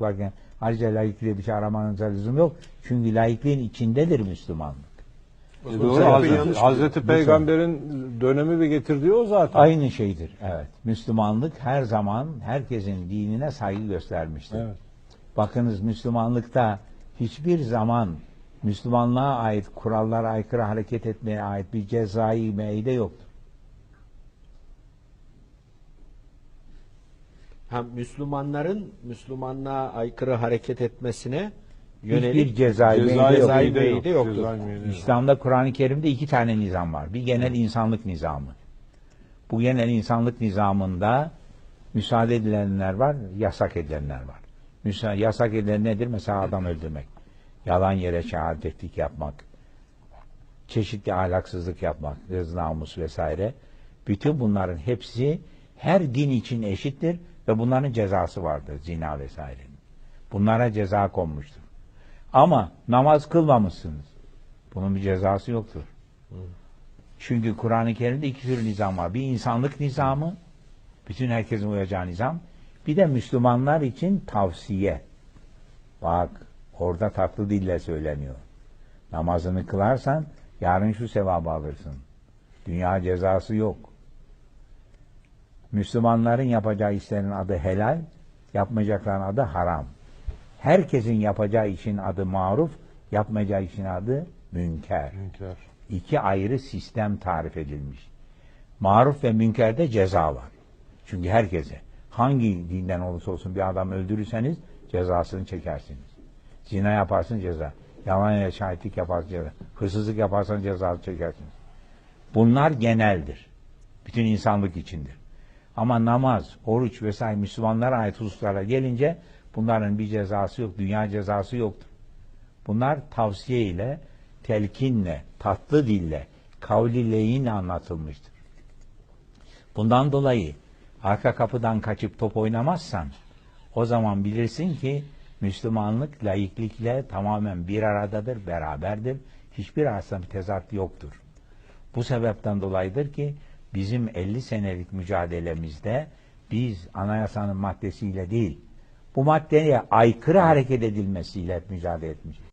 varken ayrıca laikliğe bir şey aramanıza lüzum yok. Çünkü laikliğin içindedir Müslümanlık. E doğru. Hazreti, Hazreti Peygamber'in dönemi ve getirdiği o zaten. Aynı şeydir. Evet. Müslümanlık her zaman herkesin dinine saygı göstermiştir. Evet. Bakınız Müslümanlıkta hiçbir zaman Müslümanlığa ait kurallara aykırı hareket etmeye ait bir cezai meide yoktur. Ha, Müslümanların Müslümanlığa aykırı hareket etmesine yönelik Hiçbir cezai yok. Cezai meyde yok, yoktur. cezai. İslam'da Kur'an-ı Kerim'de iki tane nizam var. Bir genel insanlık nizamı. Bu genel insanlık nizamında müsaade edilenler var, yasak edilenler var. Müsa yasak edilen nedir? Mesela adam öldürmek, yalan yere şehadetlik yapmak, çeşitli ahlaksızlık yapmak, hız, namus vesaire. Bütün bunların hepsi her din için eşittir ve bunların cezası vardır. Zina vesairenin. Bunlara ceza konmuştur. Ama namaz kılmamışsınız. Bunun bir cezası yoktur. Çünkü Kur'an-ı Kerim'de iki tür nizam var. Bir insanlık nizamı, bütün herkesin uyacağı nizam. Bir de Müslümanlar için tavsiye. Bak, orada tatlı dille söyleniyor. Namazını kılarsan yarın şu sevabı alırsın. Dünya cezası yok. Müslümanların yapacağı işlerin adı helal, yapmayacakların adı haram. Herkesin yapacağı işin adı maruf, yapmayacağı işin adı münker. Münker. İki ayrı sistem tarif edilmiş. Maruf ve münkerde ceza var. Çünkü herkese hangi dinden olursa olsun bir adam öldürürseniz cezasını çekersiniz. Zina yaparsın ceza. Yalan ya şahitlik yaparsın ceza. Hırsızlık yaparsan cezasını çekersiniz. Bunlar geneldir. Bütün insanlık içindir. Ama namaz, oruç vesaire Müslümanlara ait hususlara gelince bunların bir cezası yok. Dünya cezası yoktur. Bunlar tavsiye ile, telkinle, tatlı dille, kavli leyinle anlatılmıştır. Bundan dolayı arka kapıdan kaçıp top oynamazsan o zaman bilirsin ki Müslümanlık laiklikle tamamen bir aradadır, beraberdir. Hiçbir arasında bir tezat yoktur. Bu sebepten dolayıdır ki bizim 50 senelik mücadelemizde biz anayasanın maddesiyle değil, bu maddeye aykırı hareket edilmesiyle mücadele etmişiz.